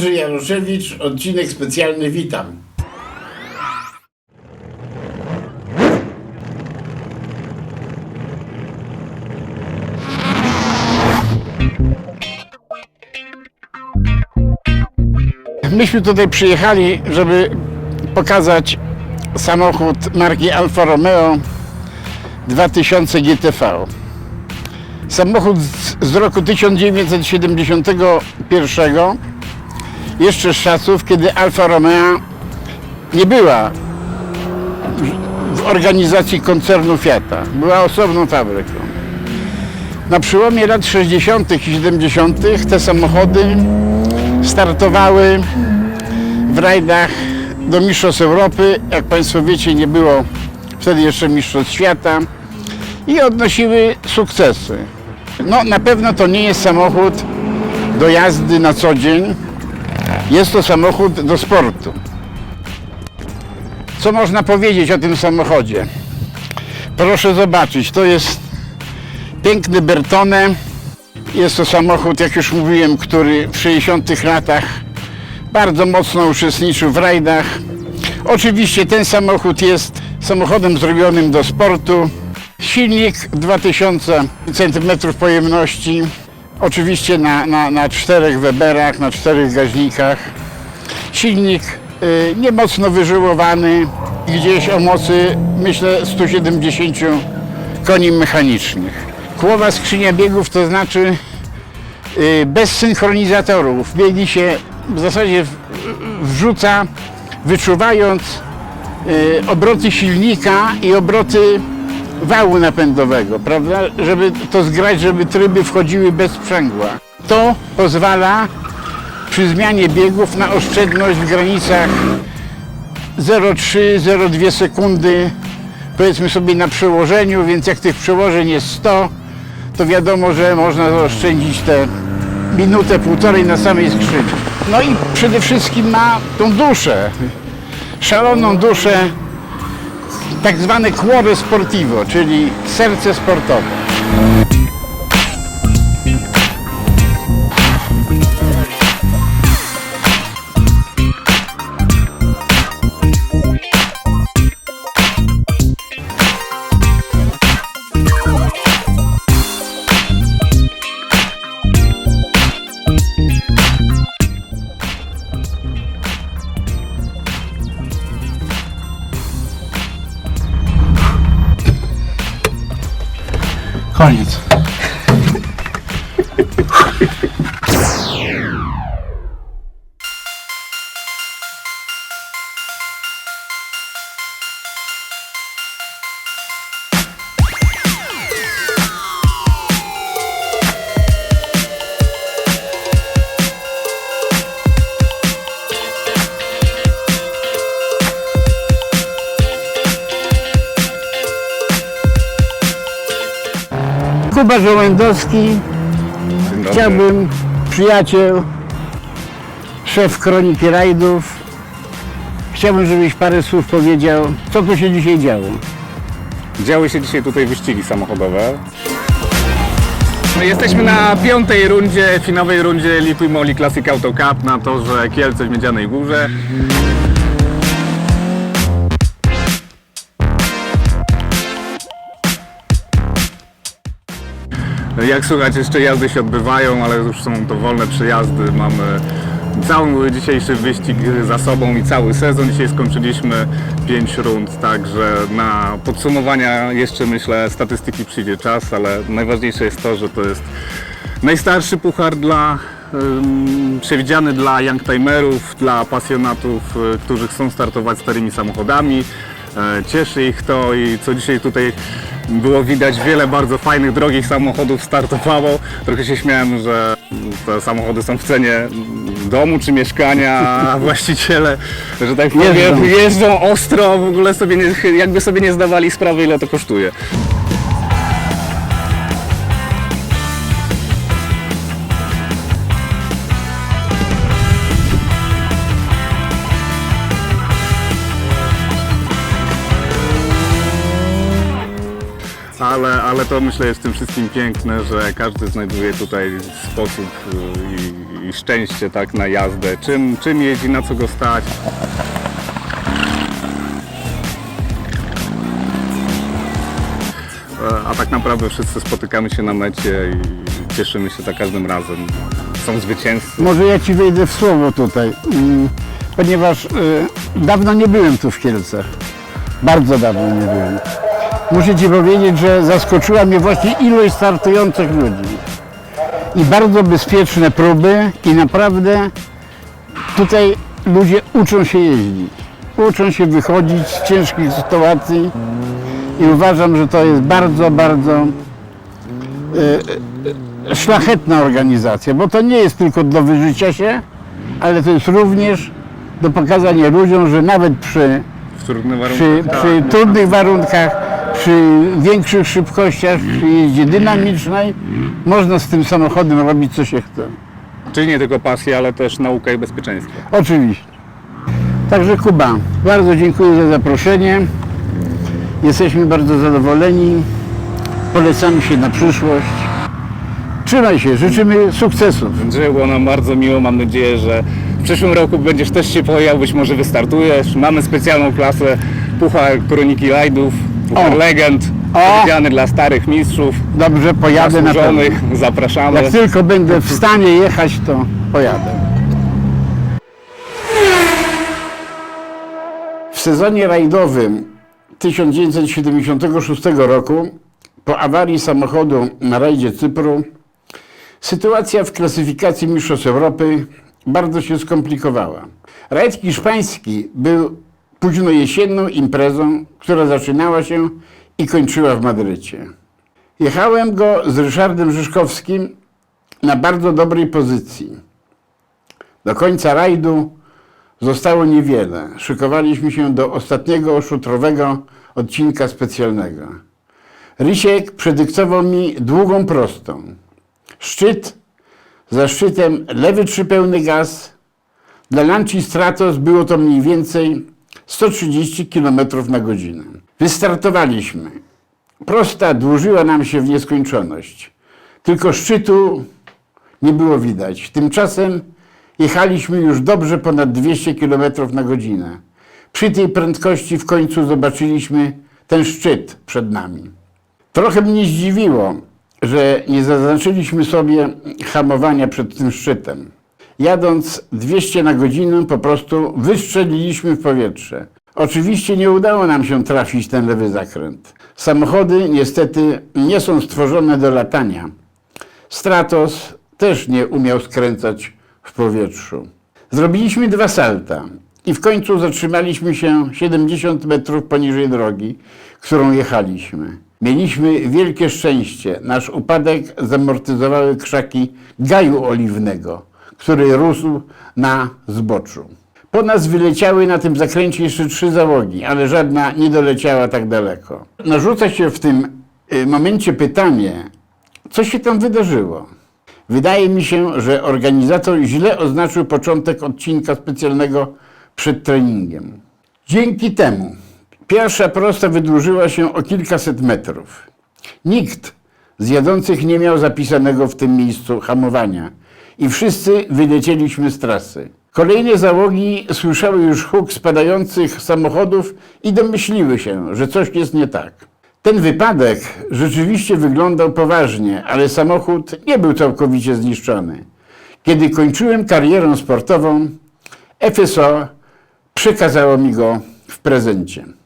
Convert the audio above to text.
Andrzej Jaroszewicz, odcinek specjalny, witam. Myśmy tutaj przyjechali, żeby pokazać samochód marki Alfa Romeo 2000 GTV. Samochód z roku 1971, jeszcze z czasów, kiedy Alfa Romeo nie była w- organizacji koncernu Fiata. Była osobną fabryką. Na przełomie lat 60. i 70. te samochody startowały w rajdach do Mistrzostw Europy. Jak Państwo wiecie, nie było wtedy jeszcze Mistrzostw Świata i odnosiły sukcesy. No, na pewno to nie jest samochód do jazdy na co dzień. Jest to samochód do sportu. Co można powiedzieć o tym samochodzie? Proszę zobaczyć, to jest piękny Bertone. Jest to samochód, jak już mówiłem, który w 60 latach bardzo mocno uczestniczył w rajdach. Oczywiście ten samochód jest samochodem zrobionym do sportu. Silnik 2000 cm pojemności. Oczywiście na, na, na czterech Weberach, na czterech gaźnikach. Silnik y, nie mocno wyżyłowany, gdzieś o mocy myślę 170 koni mechanicznych. Kłowa skrzynia biegów to znaczy y, bez synchronizatorów. Biegi się w zasadzie wrzuca wyczuwając y, obroty silnika i obroty wału napędowego, prawda? Żeby to zgrać, żeby tryby wchodziły bez sprzęgła. To pozwala przy zmianie biegów na oszczędność w granicach 0,3-0,2 sekundy powiedzmy sobie na przełożeniu, więc jak tych przełożeń jest 100, to wiadomo, że można zaoszczędzić te minutę, półtorej na samej skrzyni. No i przede wszystkim ma tą duszę, szaloną duszę, tak zwane cuore sportivo, czyli serce sportowe. Koniec. Kuba Żołędowski, chciałbym, przyjaciel, szef Kroniki Rajdów, chciałbym, żebyś parę słów powiedział, co tu się dzisiaj działo. Działy się dzisiaj tutaj wyścigi samochodowe. No, Jesteśmy na piątej rundzie, finałowej rundzie Lipuj Moli Classic Auto Cup na torze Kielce w Miedzianej Górze. Jak słychać, jeszcze jazdy się odbywają, ale już są to wolne przejazdy. Mamy cały dzisiejszy wyścig za sobą i cały sezon. Dzisiaj skończyliśmy 5 rund, także na podsumowania jeszcze myślę statystyki przyjdzie czas, ale najważniejsze jest to, że to jest najstarszy puchar dla przewidziany dla youngtimerów, dla pasjonatów, y, którzy chcą startować starymi samochodami. E, Cieszy ich to i co dzisiaj tutaj było widać, wiele bardzo fajnych, drogich samochodów startowało. Trochę się śmiałem, że te samochody są w cenie domu czy mieszkania, a właściciele, że tak powiem, Jeżdżą. jeżdżą ostro, w ogóle sobie nie, jakby sobie nie zdawali sprawy, ile to kosztuje. To myślę jest w tym wszystkim piękne, że każdy znajduje tutaj sposób y, i, i szczęście tak na jazdę. Czym, czym jeździ, na co go stać. A tak naprawdę wszyscy spotykamy się na mecie i cieszymy się za każdym razem. Są zwycięzcy. Może ja Ci wejdę w słowo tutaj, mm, ponieważ y, dawno nie byłem tu w Kielcach. Bardzo dawno nie byłem. Muszę Ci powiedzieć, że zaskoczyła mnie właśnie ilość startujących ludzi. I bardzo bezpieczne próby i naprawdę tutaj ludzie uczą się jeździć. Uczą się wychodzić z ciężkich sytuacji i uważam, że to jest bardzo, bardzo szlachetna organizacja, bo to nie jest tylko do wyżycia się, ale to jest również do pokazania ludziom, że nawet przy, przy, przy tak. trudnych warunkach, przy większych szybkościach, przy jeździe dynamicznej, można z tym samochodem robić co się chce. Czyli nie tylko pasja, ale też nauka i bezpieczeństwo. Oczywiście. Także Kuba, bardzo dziękuję za zaproszenie. Jesteśmy bardzo zadowoleni. Polecamy się na przyszłość. Trzymaj się, życzymy sukcesów. Andrzeju, było nam bardzo miło. Mam nadzieję, że w przyszłym roku będziesz też się pojechał, być może wystartujesz. Mamy specjalną klasę Puchar Kroniki Rajdów, Puchar. Legend, O. odpowiedzialny dla starych mistrzów, Dobrze, pojadę na pewno. Zapraszamy. Jak tylko będę w stanie jechać, to pojadę. W sezonie rajdowym 1976 roku, po awarii samochodu na rajdzie Cypru, sytuacja w klasyfikacji Mistrzostw Europy bardzo się skomplikowała. Rajd hiszpański był późno jesienną imprezą, która zaczynała się i kończyła w Madrycie. Jechałem go z Ryszardem Żyszkowskim na bardzo dobrej pozycji. Do końca rajdu zostało niewiele. Szykowaliśmy się do ostatniego oszutrowego odcinka specjalnego. Rysiek predyktował mi długą prostą. Szczyt, za szczytem lewy trzypełny gaz. Dla Lanci Stratos było to mniej więcej 130 km na godzinę. Wystartowaliśmy. Prosta dłużyła nam się w nieskończoność. Tylko szczytu nie było widać. Tymczasem jechaliśmy już dobrze ponad 200 km na godzinę. Przy tej prędkości w końcu zobaczyliśmy ten szczyt przed nami. Trochę mnie zdziwiło, że nie zaznaczyliśmy sobie hamowania przed tym szczytem. Jadąc 200 na godzinę po prostu wystrzeliliśmy w powietrze. Oczywiście nie udało nam się trafić ten lewy zakręt. Samochody niestety nie są stworzone do latania. Stratos też nie umiał skręcać w powietrzu. Zrobiliśmy dwa salta i w końcu zatrzymaliśmy się 70 metrów poniżej drogi, którą jechaliśmy. Mieliśmy wielkie szczęście. Nasz upadek zamortyzowały krzaki gaju oliwnego, który rósł na zboczu. Po nas wyleciały na tym zakręcie jeszcze trzy załogi, ale żadna nie doleciała tak daleko. Narzuca się w tym y, momencie pytanie, co się tam wydarzyło? Wydaje mi się, że organizator źle oznaczył początek odcinka specjalnego przed treningiem. Dzięki temu pierwsza prosta wydłużyła się o kilkaset metrów. Nikt z jadących nie miał zapisanego w tym miejscu hamowania i wszyscy wylecieliśmy z trasy. Kolejne załogi słyszały już huk spadających samochodów i domyśliły się, że coś jest nie tak. Ten wypadek rzeczywiście wyglądał poważnie, ale samochód nie był całkowicie zniszczony. Kiedy kończyłem karierę sportową, FSO przekazało mi go w prezencie.